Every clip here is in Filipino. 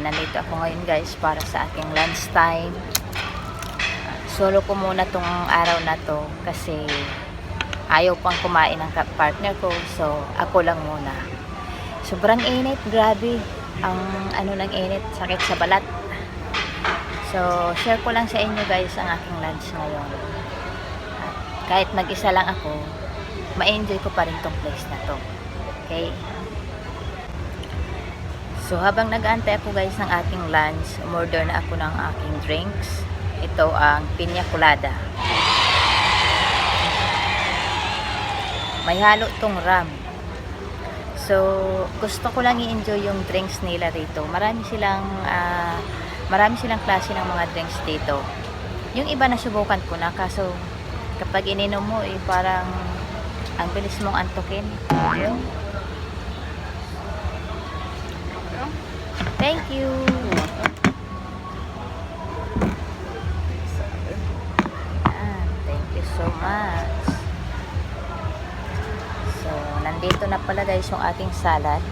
Nandito ako ngayon guys para sa aking lunch time. Solo ko muna tong araw na to kasi ayaw pang kumain ng partner ko. So, ako lang muna. Sobrang init, grabe. Ang ano ng init, sakit sa balat. So, share ko lang sa inyo guys ang aking lunch ngayon. At kahit mag-isa lang ako, ma-enjoy ko pa rin tong place na to. Okay? So, habang nag-aantay ako guys ng aking lunch, umorder na ako ng aking drinks. Ito ang piña colada. May halo tong ram. So, gusto ko lang i-enjoy yung drinks nila rito. Marami silang ah, marami silang klase ng mga drinks dito. Yung iba na subukan ko na kaso kapag ininom mo eh parang ang bilis mong antukin. Yung Thank you. Ayan, thank you so much. So, nandito na pala guys yung ating salad.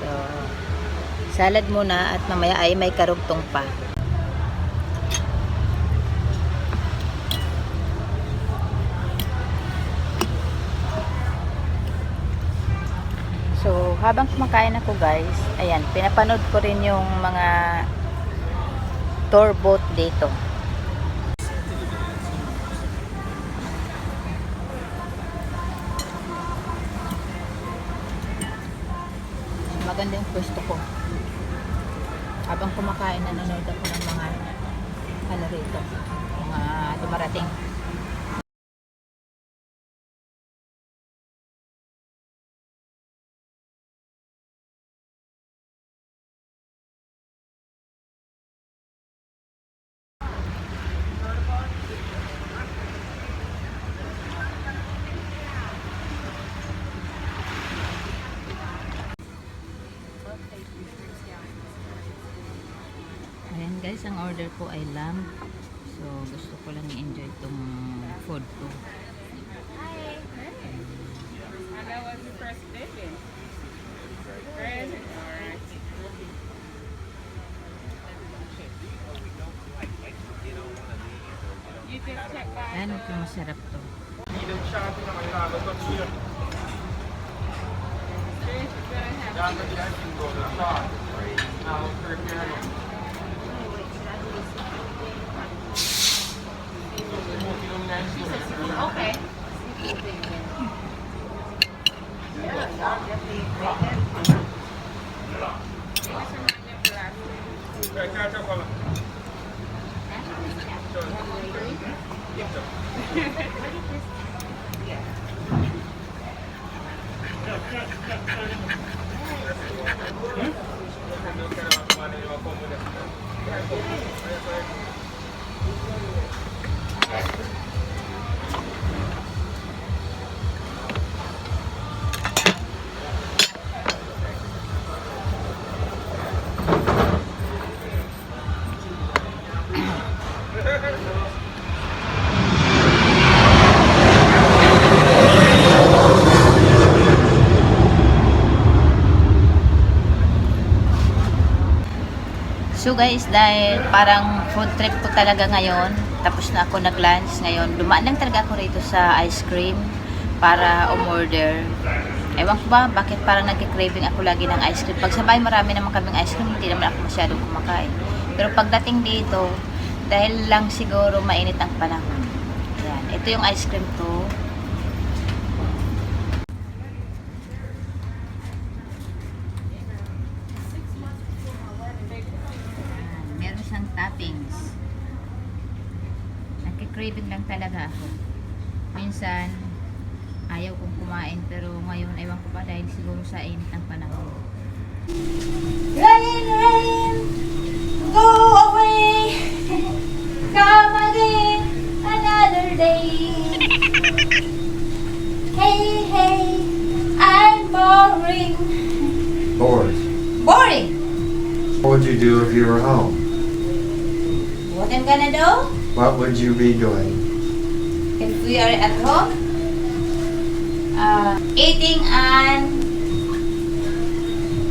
So, salad muna at mamaya ay may karugtong pa. So, habang kumakain ako guys, ayan, pinapanood ko rin yung mga tour boat dito. Maganda yung pwesto ko. Habang kumakain, nanonood ako ng mga ano rito, mga dumarating Ayan guys, ang order ko ay lamb. So, gusto ko lang i-enjoy itong food ko. And that was your first baby. First, alright. You just check back. Ayan, ito masarap to. Okay. So guys, dahil parang food trip ko talaga ngayon, tapos na ako nag-lunch ngayon, dumaan lang talaga ako rito sa ice cream para umorder. Ewan ko ba, bakit parang nagki-craving ako lagi ng ice cream. Pag sabay marami naman kaming ice cream, hindi naman ako masyadong kumakain. Pero pagdating dito, dahil lang siguro mainit ang panahon. Yan. Ito yung ice cream ko. Ayan, meron siyang toppings. Nagki-craving lang talaga ako. Minsan, ayaw kong kumain pero ngayon ewan ko pa dahil siguro sa init ng panahon. Rain, rain, go away, come again another day. Hey, hey, I'm boring. Bored. Boring! What would you do if you were home? What I'm gonna do? What would you be doing? If we are at home, uh, eating and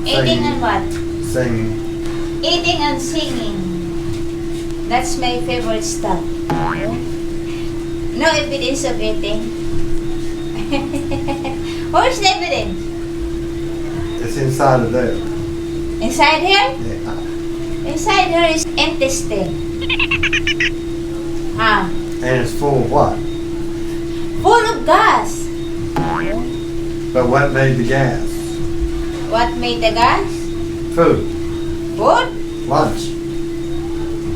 eating and what? Singing. Eating and singing. That's my favorite stuff. No evidence of eating. Where's the evidence? It's inside of there. Inside here? Yeah. Inside here is intestine. Ah, And it's full of what? Gas. But what made the gas? What made the gas? Food. Food? Lunch.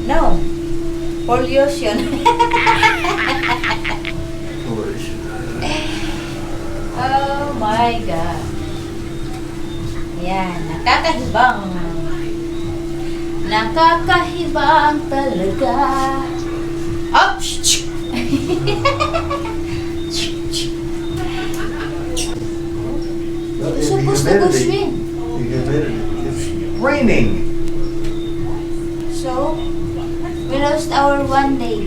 No. Pollution. Pollution. oh my God. Yan, nakakahibang. Nakakahibang talaga. Oh, shh, shh. Shh, shh. Well, the supposed to go swim. The humidity. It's raining. So, we lost our one day.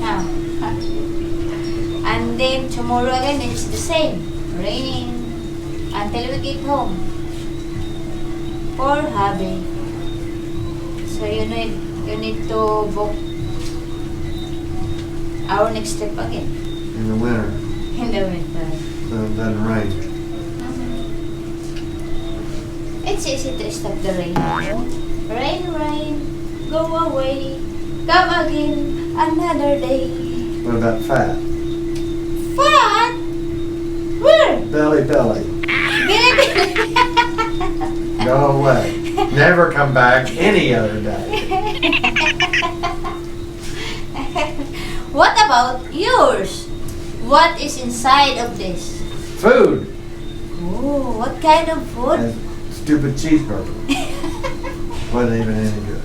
Now, and then tomorrow again it's the same, raining until we get home. Poor hubby. So you need you need to book our next trip again In the winter. In the winter. So it doesn't rain. It's easy to stop the rain. Rain, rain, go away, come again another day. What about fat? Fat? Where? Belly, belly. Go away. Never come back any other day. what about yours? What is inside of this? Food. Oh, what kind of food? Stupid cheeseburger. Wasn't even any good.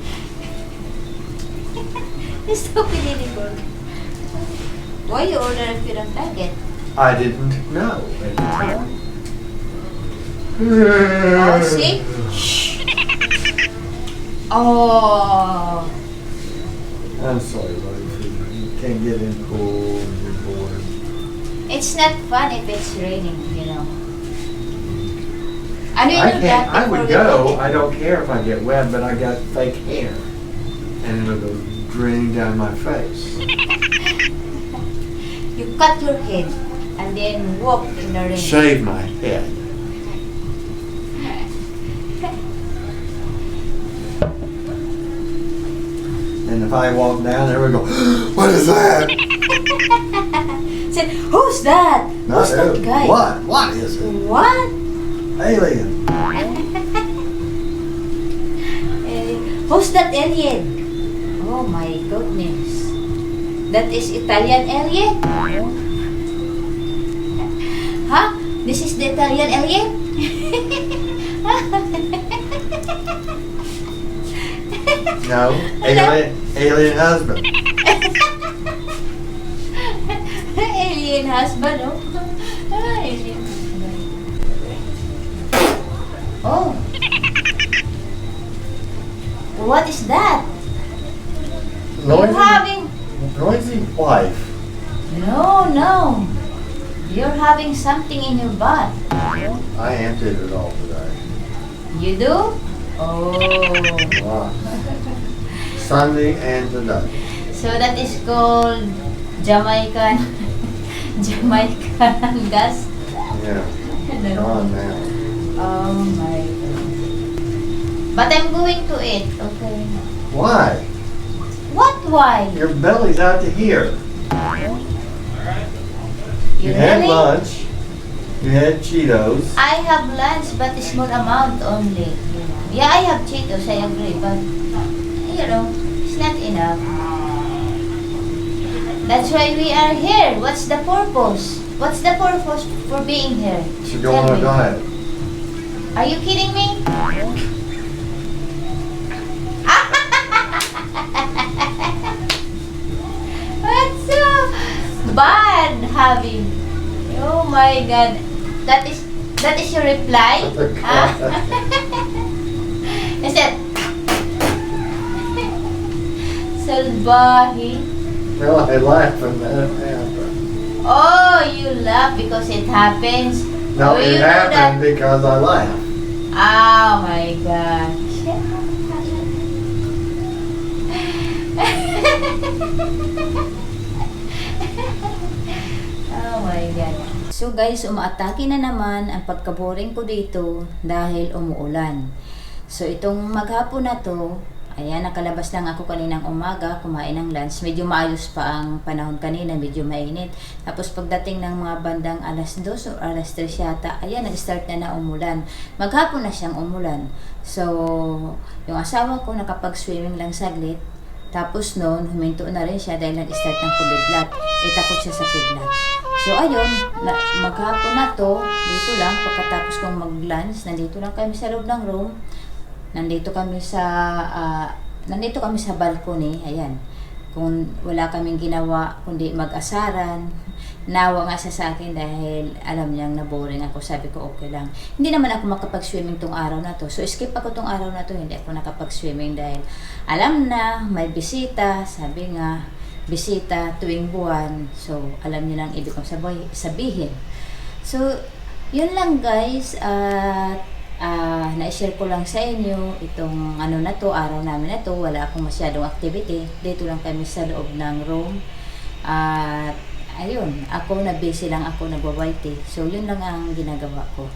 Stupidity burger. Why you order if you don't like it? I didn't know at the time. Oh, see? Oh. I'm sorry, buddy. You can't get in the It's not fun if it's raining, you know. I knew I that can't, I would go. I don't care if I get wet, but I got fake hair. And it'll go draining down my face. You cut your head and then walk in the rain. Shave my head. And if I walk down there, we go, what is that? Said, who's that? Not who's that who. guy? What? What is it? What? Alien. Eh, who's that alien? Oh my goodness. That is Italian alien? Huh? This is the Italian alien? No, alien, alien husband. Husband, oh. Oh. What is that? You're having... noisy wife. No, no. You're having something in your butt. I emptied it all today. You do? Oh. Wow. Sunday and today. So that is called Jamaican Jamaican gas. Yeah, gone now. Oh my god. But I'm going to eat, okay? Why? What why? Your belly's out to here. You You had really? lunch. You had Cheetos. I have lunch but a small amount only. You know. Yeah, I have Cheetos, I agree, but you know, it's not enough. That's why we are here. What's the purpose? What's the purpose for being here? Should go Tell on a me. diet. Are you kidding me? What's so bad having? Oh my god. That is that is your reply? Huh? Ah. is it? Salbahe. Well, I laugh when that happened. Oh, you laugh because it happens. No, Oh, it you know happened because I laughed. Oh my gosh. oh my God. So guys, umaatake na naman ang pagkaboring ko dito dahil umuulan. So itong maghapon na to, ayan, nakalabas lang ako kaninang umaga, kumain ng lunch. Medyo maayos pa ang panahon kanina, medyo mainit. Tapos pagdating ng mga bandang alas 2 o alas 3 yata, ayan, nag-start na na umulan. Maghapon na siyang umulan. So, yung asawa ko nakapag-swimming lang saglit. Tapos noon, huminto na rin siya dahil nag-start ng kubidlat. Eh, takot siya sa kidlat. So, ayun, na, maghapon na to, dito lang, pagkatapos kong mag-lunch, nandito lang kami sa loob ng room. Nandito kami sa, ah, nandito kami sa balcony, ayan. Kung wala kaming ginawa, kundi mag-asaran, nawa nga siya sa akin dahil alam niyang naboring ako. Sabi ko, okay lang. Hindi naman ako makapag-swimming tong araw na to. So, skip ako tong araw na to. Hindi ako nakapag-swimming dahil alam na, may bisita. Sabi nga, bisita tuwing buwan. So, alam niyo lang ibig kong sabihin. So, yun lang guys. At ah na-share ko lang sa inyo itong ano na to, araw namin na to. Wala akong masyadong activity. Dito lang kami sa loob ng room. At ayun, ako na busy lang ako nagwa-white So, yun lang ang ginagawa ko.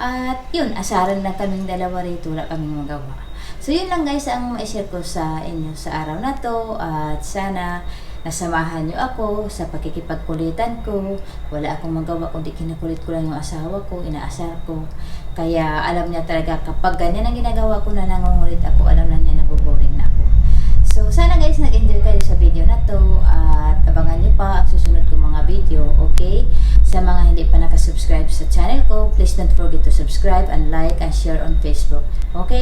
At yun, asaran lang kaming dalawa rito, wala kaming magawa. So, yun lang guys ang ma-share ko sa inyo sa araw na to. At sana nasamahan nyo ako sa pakikipagkulitan ko. Wala akong magawa kundi kinakulit ko lang yung asawa ko, inaasar ko. Kaya alam niya talaga kapag ganyan ang ginagawa ko na nangungulit ako, alam na niya naboboring na ako. So, sana guys, nag-enjoy kayo sa video na to at abangan nyo pa ang susunod kong mga video, okay? Sa mga hindi pa nakasubscribe sa channel ko, please don't forget to subscribe and like and share on Facebook, okay?